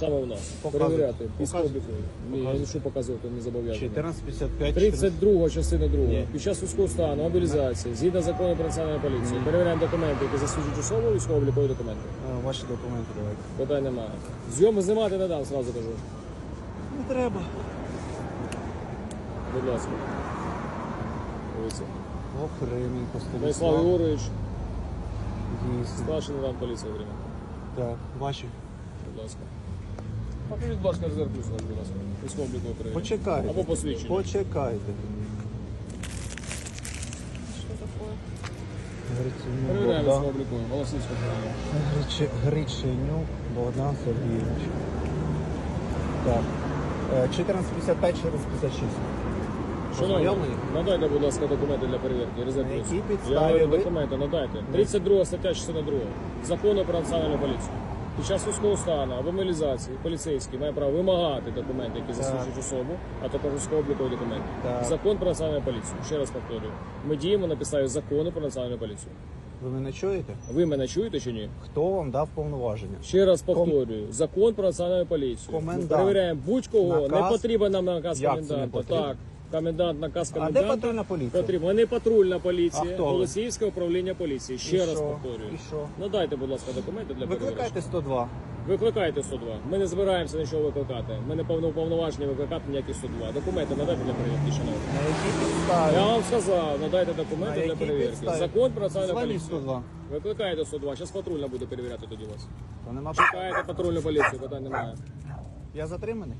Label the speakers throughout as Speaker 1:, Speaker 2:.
Speaker 1: Саме у нас. Перевіряти.
Speaker 2: Показуй.
Speaker 1: Військово-облікові. Ні, я що показувати не зобов'язаний.
Speaker 2: 1455.
Speaker 1: 32 частина 2.
Speaker 2: Ні.
Speaker 1: Під час військового стану, мобілізації, згідно закону про національну поліцію, перевіряємо документи, які засвідчують особу, військово-облікові документи.
Speaker 2: Е, Ваші документи давайте.
Speaker 1: Питань немає. Зйоми знімати не дам, зразу кажу.
Speaker 2: Не треба.
Speaker 1: Будь ласка. Дивіться.
Speaker 2: Охременко,
Speaker 1: Владислав
Speaker 2: Станіслав.
Speaker 1: Ігорович,
Speaker 2: Дійсно.
Speaker 1: старший лейтенант поліції України.
Speaker 2: Так, ваші.
Speaker 1: Будь ласка. Покажіть, будь ласка, резерв плюс, будь ласка. Військово-облікові перевірки.
Speaker 2: Почекайте.
Speaker 1: Або посвідчення.
Speaker 2: Почекайте. Гриценюк
Speaker 1: Перевіряємо військово-облікові. Голосівського перевіряємо.
Speaker 2: Грич- Гриченюк Богдан Сергійович. Так. Е, 1455, 1456.
Speaker 1: Шановні,
Speaker 2: Ознайомлені?
Speaker 1: надайте, будь ласка, документи для перевірки. Резерв
Speaker 2: На
Speaker 1: Я
Speaker 2: підставі
Speaker 1: говорю,
Speaker 2: ви-
Speaker 1: документи надайте. 32 стаття 62 Закону про національну поліцію. Під час військового стану або мобілізації поліцейський має право вимагати документи, які засвідчують особу, а також військово-облікові документи.
Speaker 2: Так.
Speaker 1: Закон про національну поліцію. Ще раз повторюю. Ми діємо на підставі закону про національну поліцію.
Speaker 2: Ви мене чуєте?
Speaker 1: Ви мене чуєте чи ні?
Speaker 2: Хто вам дав повноваження?
Speaker 1: Ще раз повторюю, закон про національну поліцію.
Speaker 2: Комендант.
Speaker 1: Ми перевіряємо будь-кого.
Speaker 2: Наказ?
Speaker 1: Не потрібен нам наказ
Speaker 2: Як це не
Speaker 1: коменданта. Так, комендант, наказ
Speaker 2: А де
Speaker 1: коменданта.
Speaker 2: патрульна поліція?
Speaker 1: Потрібно. Вони патрульна
Speaker 2: А
Speaker 1: поліція,
Speaker 2: хто ви?
Speaker 1: Голосіївське управління поліції. Ще
Speaker 2: І
Speaker 1: раз
Speaker 2: що?
Speaker 1: повторюю.
Speaker 2: І що?
Speaker 1: Надайте, будь ласка, документи для перевірки.
Speaker 2: Викликайте 102.
Speaker 1: Викликайте 102. Ми не збираємося нічого викликати. Ми не повноважені викликати ніякі 102. Документи надайте для перевірки, шановні.
Speaker 2: На якій підставі?
Speaker 1: Я вам сказав, надайте документи
Speaker 2: На
Speaker 1: для
Speaker 2: якій
Speaker 1: перевірки.
Speaker 2: підставі?
Speaker 1: Закон про національну
Speaker 2: Дзвоніть
Speaker 1: поліцію.
Speaker 2: 102.
Speaker 1: Викликайте 102. Зараз патрульна буде перевіряти тоді вас.
Speaker 2: То нема
Speaker 1: Чекаєте патрульну поліцію, питань немає.
Speaker 2: Я затриманий?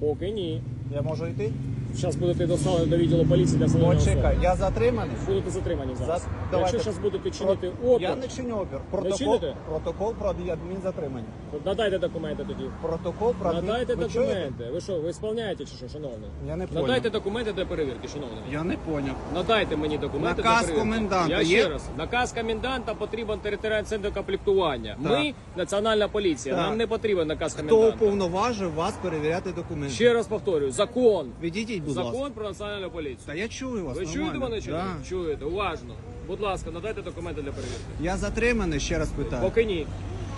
Speaker 1: Поки ні.
Speaker 2: Я можу йти?
Speaker 1: Зараз будете доставлені до відділу поліції для встановлення
Speaker 2: Почекай,
Speaker 1: особи.
Speaker 2: я затриманий?
Speaker 1: Будете затримані зараз.
Speaker 2: За- давайте.
Speaker 1: Якщо зараз будете чинити
Speaker 2: Про-
Speaker 1: опір,
Speaker 2: Я не чиню опір. Протокол,
Speaker 1: чините?
Speaker 2: протокол про адмінзатримання.
Speaker 1: то надайте документи тоді.
Speaker 2: Протокол про адмін...
Speaker 1: Надайте
Speaker 2: Ви чуєте?
Speaker 1: документи. Ви що, ви сповняєте чи що, шановний?
Speaker 2: Я не понял.
Speaker 1: Надайте документи для перевірки, шановний.
Speaker 2: Я не поняв.
Speaker 1: Надайте мені документи
Speaker 2: Наказ
Speaker 1: для перевірки.
Speaker 2: коменданта
Speaker 1: Я
Speaker 2: є?
Speaker 1: ще раз. Наказ коменданта потрібен територіальний центр комплектування. Ми національна поліція.
Speaker 2: Так.
Speaker 1: Нам не потрібен наказ
Speaker 2: Хто
Speaker 1: коменданта.
Speaker 2: уповноважив вас перевіряти документи?
Speaker 1: Ще раз повторюю, закон.
Speaker 2: Відійдіть, будь ласка.
Speaker 1: Закон про національну поліцію.
Speaker 2: Та я чую вас.
Speaker 1: Ви
Speaker 2: нормально.
Speaker 1: чуєте мене чи ні?
Speaker 2: Да.
Speaker 1: Чуєте, уважно. Будь ласка, надайте документи для перевірки.
Speaker 2: Я затриманий, ще раз питаю.
Speaker 1: Поки ні.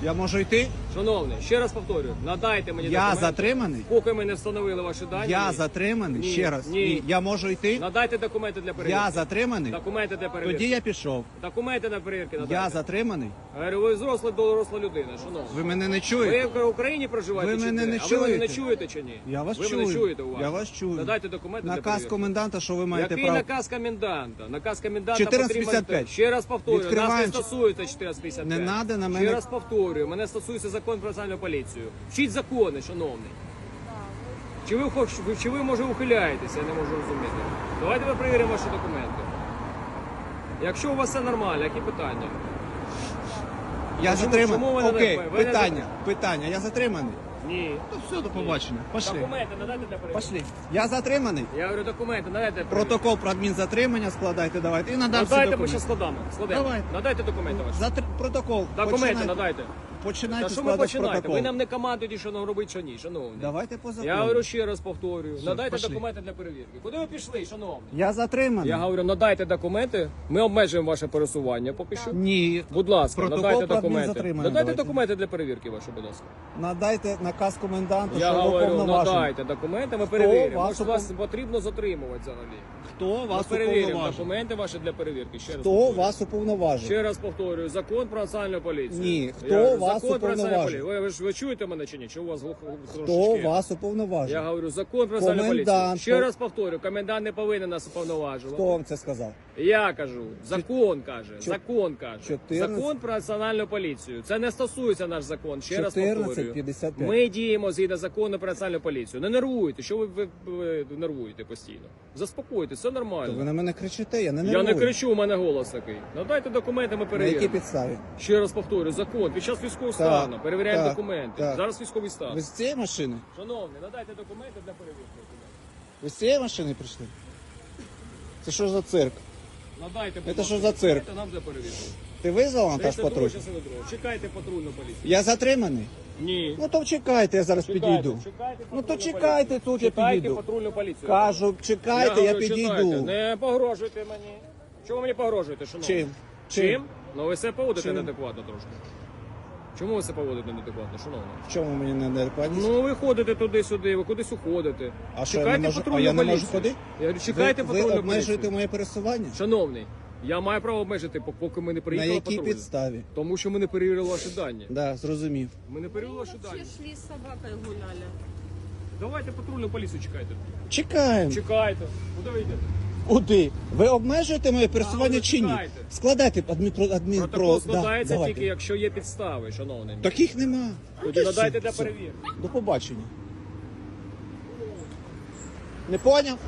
Speaker 2: Я можу йти?
Speaker 1: Шановний, ще раз повторюю, надайте мені
Speaker 2: Я
Speaker 1: документи.
Speaker 2: затриманий?
Speaker 1: Поки ми не встановили ваші дані.
Speaker 2: Я затриманий,
Speaker 1: Ні,
Speaker 2: ще раз.
Speaker 1: ні.
Speaker 2: Я можу йти?
Speaker 1: Надайте документи для перевірки.
Speaker 2: Я затриманий?
Speaker 1: Документи для перевірки.
Speaker 2: Тоді я пішов.
Speaker 1: Документи для перевірки надайте.
Speaker 2: Я затриманий?
Speaker 1: Говорю, ви взросла, доросла людина, шановний.
Speaker 2: Ви мене не
Speaker 1: Ви
Speaker 2: чуєте?
Speaker 1: в Україні проживаєте
Speaker 2: Ви
Speaker 1: чи
Speaker 2: мене
Speaker 1: де?
Speaker 2: не
Speaker 1: а ви мене не
Speaker 2: чуєте?
Speaker 1: чуєте чи ні?
Speaker 2: Я вас
Speaker 1: ви
Speaker 2: чую.
Speaker 1: мене чуєте уважно?
Speaker 2: Я вас чую.
Speaker 1: Надайте документи для
Speaker 2: Наказ
Speaker 1: перевірки.
Speaker 2: коменданта, що ви маєте
Speaker 1: Який
Speaker 2: право.
Speaker 1: наказ коменданта? Наказ коменданта
Speaker 2: 1455.
Speaker 1: потрібен... Ще раз повторюю, нас не
Speaker 2: Відкриваємо.
Speaker 1: стосується 1455.
Speaker 2: Не надо на мене-
Speaker 1: Ще раз повторюю, мене стосується закон про національну поліцію. Вчіть закони, шановний. Чи ви, хоч, чи ви може ухиляєтеся, я не можу розуміти. Давайте ми перевіримо ваші документи. Якщо у вас все нормально, які питання?
Speaker 2: Я
Speaker 1: Чому-
Speaker 2: затриманий.
Speaker 1: чому ви не
Speaker 2: Окей,
Speaker 1: ви не
Speaker 2: питання. Питання. Я затриманий.
Speaker 1: Ні.
Speaker 2: Ну все, до побачення. Пошли.
Speaker 1: Документи надайте для перевірки.
Speaker 2: Пошли. Я затриманий.
Speaker 1: Я говорю, документи надайте для перевірки.
Speaker 2: Протокол про адмінзатримання складайте, давайте. І надам всі
Speaker 1: Надайте, ми
Speaker 2: документи.
Speaker 1: ще складаємо. складемо.
Speaker 2: Давайте.
Speaker 1: Надайте документи ваші.
Speaker 2: Затр... Протокол.
Speaker 1: Документи
Speaker 2: Починайте-
Speaker 1: надайте.
Speaker 2: Починайте
Speaker 1: Та що ви
Speaker 2: складати
Speaker 1: починаєте?
Speaker 2: протокол.
Speaker 1: Ви нам не командуєте, що нам робити, що ні, шановні.
Speaker 2: Давайте по закону.
Speaker 1: Я говорю ще раз повторюю.
Speaker 2: Все,
Speaker 1: надайте
Speaker 2: пошли.
Speaker 1: документи для перевірки. Куди ви пішли, шановні?
Speaker 2: Я затриманий.
Speaker 1: Я говорю, надайте документи. Ми обмежуємо ваше пересування поки що.
Speaker 2: Ні.
Speaker 1: Будь ласка,
Speaker 2: Протокол
Speaker 1: надайте
Speaker 2: про
Speaker 1: документи.
Speaker 2: адмінзатримання
Speaker 1: Надайте
Speaker 2: давайте.
Speaker 1: документи для перевірки ваші, будь ласка.
Speaker 2: Надайте наказ коменданта,
Speaker 1: Я
Speaker 2: що ви
Speaker 1: говорю, надайте документи, ми перевіримо.
Speaker 2: вас
Speaker 1: Може, вас
Speaker 2: упов-
Speaker 1: потрібно затримувати взагалі.
Speaker 2: Хто
Speaker 1: Ми
Speaker 2: вас
Speaker 1: перевіримо
Speaker 2: уповноважив?
Speaker 1: документи ваші для перевірки. Ще раз
Speaker 2: Хто
Speaker 1: повторюю.
Speaker 2: вас уповноважив?
Speaker 1: Ще раз повторюю, закон про національну поліцію.
Speaker 2: Ні, хто
Speaker 1: Я говорю,
Speaker 2: вас
Speaker 1: закон про національну
Speaker 2: уповноважив?
Speaker 1: поліцію. Ви, ви ж ви чуєте мене чи ні? Чи у вас глух
Speaker 2: Хто
Speaker 1: трошечки?
Speaker 2: вас уповноважив?
Speaker 1: Я говорю, закон про національну поліцію.
Speaker 2: Комендант.
Speaker 1: Ще раз повторю, комендант не повинен нас уповноважувати.
Speaker 2: Хто вам це сказав?
Speaker 1: Я кажу, закон каже, закон каже.
Speaker 2: 14
Speaker 1: Закон про національну поліцію. Це не стосується наш закон. Ще раз повторюю.
Speaker 2: 1455.
Speaker 1: Ми діємо згідно закону про національну поліцію. Не нервуйте, що ви, ви, ви нервуєте постійно. Заспокойтесь, все
Speaker 2: То
Speaker 1: нормально.
Speaker 2: ви на мене кричите, я не
Speaker 1: Я не кричу, у мене голос такий. Надайте документи, ми
Speaker 2: На
Speaker 1: перевіримо.
Speaker 2: якій підставі?
Speaker 1: Ще раз повторю, закон. Під час військового
Speaker 2: Так,
Speaker 1: стану перевіряємо
Speaker 2: так,
Speaker 1: документи.
Speaker 2: так.
Speaker 1: Зараз військовий стан.
Speaker 2: Ви з цієї машини?
Speaker 1: Шановні, надайте документи для перевірки.
Speaker 2: Ви з цієї машини прийшли? Це що за цирк?
Speaker 1: Надайте, будь
Speaker 2: Це що
Speaker 1: ласка,
Speaker 2: за цирк?
Speaker 1: документи нам для перевірки.
Speaker 2: Ти визвав вантаж
Speaker 1: 32
Speaker 2: патруль?
Speaker 1: Чекайте патрульну поліцію.
Speaker 2: Я затриманий?
Speaker 1: Ні.
Speaker 2: Ну то чекайте, я зараз
Speaker 1: Чекайте,
Speaker 2: підійду.
Speaker 1: чекайте
Speaker 2: Ну то
Speaker 1: патрульну
Speaker 2: чекайте
Speaker 1: поліцію.
Speaker 2: тут, я
Speaker 1: Чекайте
Speaker 2: підійду.
Speaker 1: патрульну поліцію.
Speaker 2: Кажу, чекайте, я
Speaker 1: говорю, чекайте.
Speaker 2: підійду.
Speaker 1: Не погрожуйте мені. Чого ви мені погрожуєте, шановні?
Speaker 2: Чим?
Speaker 1: Чим? Ну ви себе поводите
Speaker 2: Чим?
Speaker 1: неадекватно трошки. Чому ви це поводите неадекватно, шановний?
Speaker 2: В чому мені не неадекватність?
Speaker 1: Ну ви ходите туди-сюди, ви кудись уходите.
Speaker 2: А що, я
Speaker 1: чекайте
Speaker 2: не можу-
Speaker 1: патрульну
Speaker 2: а я не можу
Speaker 1: поліцію.
Speaker 2: ходити?
Speaker 1: Я говорю, чекайте
Speaker 2: ви, ви
Speaker 1: патрульну
Speaker 2: обмежуєте
Speaker 1: поліцію.
Speaker 2: моє пересування?
Speaker 1: Шановний, я маю право обмежити, пок- поки ми не
Speaker 2: На
Speaker 1: приїхали
Speaker 2: якій
Speaker 1: патруль.
Speaker 2: підставі?
Speaker 1: Тому що ми не перевірили ваші дані.
Speaker 2: Да, зрозумів.
Speaker 1: Ми не перевірили ваші дані.
Speaker 3: шли с собакой гуляли.
Speaker 1: Давайте патрульну поліцію чекайте.
Speaker 2: Чекаємо.
Speaker 1: Чекайте. Куди ви йдете?
Speaker 2: Куди? Ви обмежуєте моє пересування чи ні? Складайте адмінпро... адмінпро...
Speaker 1: Протокол складається
Speaker 2: да, давайте.
Speaker 1: тільки, якщо є підстави, шановний.
Speaker 2: Таких нема.
Speaker 1: Тоді надайте для
Speaker 2: Все.
Speaker 1: перевірки.
Speaker 2: До побачення. Не поняв?